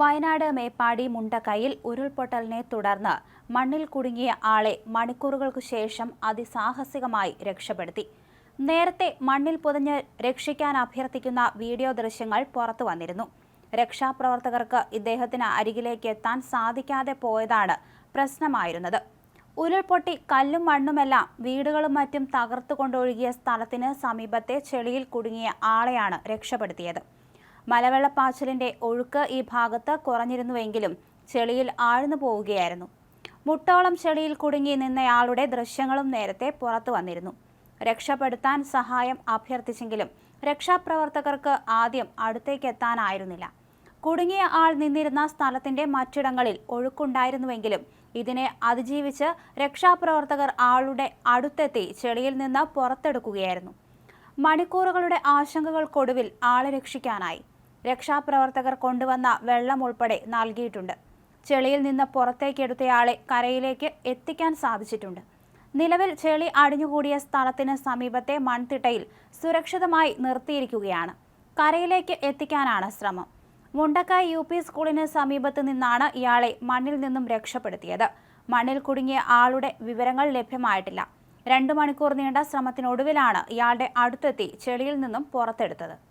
വയനാട് മേപ്പാടി മുണ്ടക്കൈയിൽ ഉരുൾപൊട്ടലിനെ തുടർന്ന് മണ്ണിൽ കുടുങ്ങിയ ആളെ മണിക്കൂറുകൾക്കു ശേഷം അതിസാഹസികമായി രക്ഷപ്പെടുത്തി. നേരത്തെ മണ്ണിൽ പുതഞ്ഞ് രക്ഷിക്കാൻ അഭ്യർത്ഥിക്കുന്ന വീഡിയോ ദൃശ്യങ്ങൾ പുറത്തു വന്നിരുന്നു. രക്ഷാപ്രവർത്തകർക്ക് ഇദ്ദേഹത്തിന് അരികിലേക്ക് എത്താൻ സാധിക്കാതെ പോയതാണ് പ്രശ്നമായിരുന്നത്. ഉരുൾപൊട്ടി കല്ലും മണ്ണുമെല്ലാം വീടുകളും മറ്റും തകർത്തുകൊണ്ടൊഴുകിയ സ്ഥലത്തിന് സമീപത്തെ ചെളിയിൽ കുടുങ്ങിയ ആളെയാണ് രക്ഷപ്പെടുത്തിയത്. മലവെള്ളപ്പാച്ചിലിന്റെ ഒഴുക്ക് ഈ ഭാഗത്ത് കുറഞ്ഞിരുന്നുവെങ്കിലും ചെളിയിൽ ആഴ്ന്നു പോവുകയായിരുന്നു. മുട്ടോളം ചെളിയിൽ കുടുങ്ങി നിന്നയാളുടെ ദൃശ്യങ്ങളും നേരത്തെ പുറത്തു വന്നിരുന്നു. രക്ഷപ്പെടുത്താൻ സഹായം അഭ്യർത്ഥിച്ചെങ്കിലും രക്ഷാപ്രവർത്തകർക്ക് ആദ്യം അടുത്തേക്ക് എത്താനായിരുന്നില്ല കുടുങ്ങിയ ആൾ നിന്നിരുന്ന സ്ഥലത്തിന്റെ മറ്റിടങ്ങളിൽ ഒഴുക്കുണ്ടായിരുന്നുവെങ്കിലും ഇതിനെ അതിജീവിച്ച് രക്ഷാപ്രവർത്തകർ ആളുടെ അടുത്തെത്തി ചെളിയിൽ നിന്ന് പുറത്തെടുക്കുകയായിരുന്നു. മണിക്കൂറുകളുടെ ആശങ്കകൾക്കൊടുവിൽ ആളെ രക്ഷിക്കാനായി. രക്ഷാപ്രവർത്തകർ കൊണ്ടുവന്ന വെള്ളം ഉൾപ്പെടെ നൽകിയിട്ടുണ്ട്. ചെളിയിൽ നിന്ന് പുറത്തേക്കെടുത്തയാളെ കരയിലേക്ക് എത്തിക്കാൻ സാധിച്ചിട്ടുണ്ട്. നിലവിൽ ചെളി അടിഞ്ഞുകൂടിയ സ്ഥലത്തിന് സമീപത്തെ മൺതിട്ടയിൽ സുരക്ഷിതമായി നിർത്തിയിരിക്കുകയാണ്. കരയിലേക്ക് എത്തിക്കാനാണ് ശ്രമം. മുണ്ടക്കായ് യു പി സ്കൂളിന് സമീപത്ത് നിന്നാണ് ഇയാളെ മണ്ണിൽ നിന്നും രക്ഷപ്പെടുത്തിയത്. മണ്ണിൽ കുടുങ്ങിയ ആളുടെ വിവരങ്ങൾ ലഭ്യമായിട്ടില്ല. രണ്ടു മണിക്കൂർ നീണ്ട ശ്രമത്തിനൊടുവിലാണ് ഇയാളുടെ അടുത്തെത്തി ചെളിയിൽ നിന്നും പുറത്തെടുത്തത്.